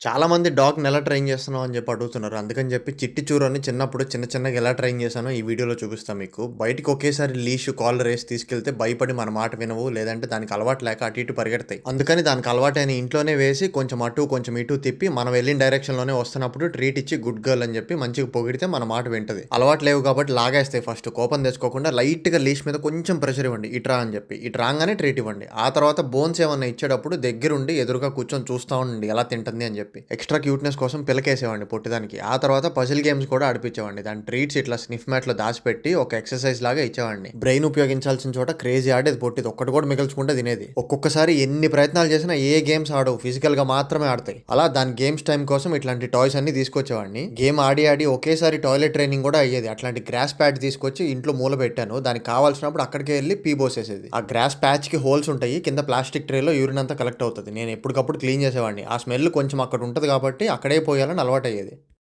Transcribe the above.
చాలామంది డాగ్‌ని ఎలా ట్రైన్ చేస్తున్నావు అని చెప్పి అడుగుతున్నారు. అందుకని చెప్పి చిట్టి చూరని చిన్నప్పుడు చిన్న చిన్నగా ఎలా ట్రైన్ చేశానో ఈ వీడియోలో చూపిస్తాను మీకు. బయటికి ఒకేసారి లీష్, కాలర్ వేసి తీసుకెళ్తే భయపడి మన మాట వినవు. లేదంటే దానికి అలవాటు లేక అటు ఇటు పరిగెడతాయి. అందుకని దానికి అలవాటైన ఇంట్లోనే వేసి కొంచెం అటు కొంచెం ఇటు తిప్పి మనం వెళ్ళిన డైరెక్షన్‌లోనే వస్తున్నప్పుడు ట్రీట్ ఇచ్చి గుడ్ గర్ల్ అని చెప్పి మంచిగా పొగిడితే మన మాట వింటది. అలవాటు లేవు కాబట్టి లాగేస్తాయి ఫస్ట్. కోపం తెచ్చుకోకుండా లైట్‌గా లీష్ మీద కొంచెం ప్రెషర్ ఇవ్వండి. ఇటు రా అని చెప్పి. ఇటు రాగానే ట్రీట్ ఇవ్వండి. ఆ తర్వాత బోన్స్ ఏమన్నా ఇచ్చేటప్పుడు దగ్గరుండి ఎదురుగా కూర్చొని చూస్తా ఉండండి ఎలా తింటుంది అని చెప్పి. ఎక్స్ట్రా క్యూట్‌నెస్ కోసం పిలకేసేవాడిని పొట్టిదానికి. ఆ తర్వాత పజిల్ గేమ్స్ కూడా ఆడిపించేవాడిని. దాని ట్రీట్స్ ఇట్లా స్నిఫ్ మ్యాట్‌లో దాచిపెట్టి ఒక ఎక్సర్సైజ్ లాగా ఇచ్చేవాడిని. బ్రెయిన్ ఉపయోగించాల్సిన చోట క్రేజీ ఆడేది పొట్టిది. ఒక్కటి కూడా మిగల్చుకుంటే తినేది. ఒక్కొక్కసారి ఎన్ని ప్రయత్నాలు చేసినా ఏ గేమ్స్ ఆడవు. ఫిజికల్‌గా మాత్రమే ఆడతాయి. అలా దాని గేమ్స్ టైం కోసం ఇట్లాంటి టాయ్స్ అన్ని తీసుకొచ్చేవాడిని. గేమ్ ఆడి ఆడి ఒకేసారి టాయిలెట్ ట్రైనింగ్ కూడా అయ్యేది. అట్లాంటి గ్రాస్ ప్యాడ్ తీసుకొచ్చి ఇంట్లో మూల పెట్టాను. దానికి కావాల్సినప్పుడు అక్కడికే వెళ్ళి పీ పోసేసేది. ఆ గ్రాస్ ప్యాచ్కి హోల్స్ ఉంటాయి. కింద ప్లాస్టిక్ ట్రేలో యూరిన్ అంతా కలెక్ట్ అవుతుంది నేను ఎప్పటికప్పుడు క్లీన్ చేసేవాడిని. ఆ స్మెల్ కొంచెం అక్కడ ఉంటుంది కాబట్టి అక్కడే పోయాలని అలవాటయ్యేది.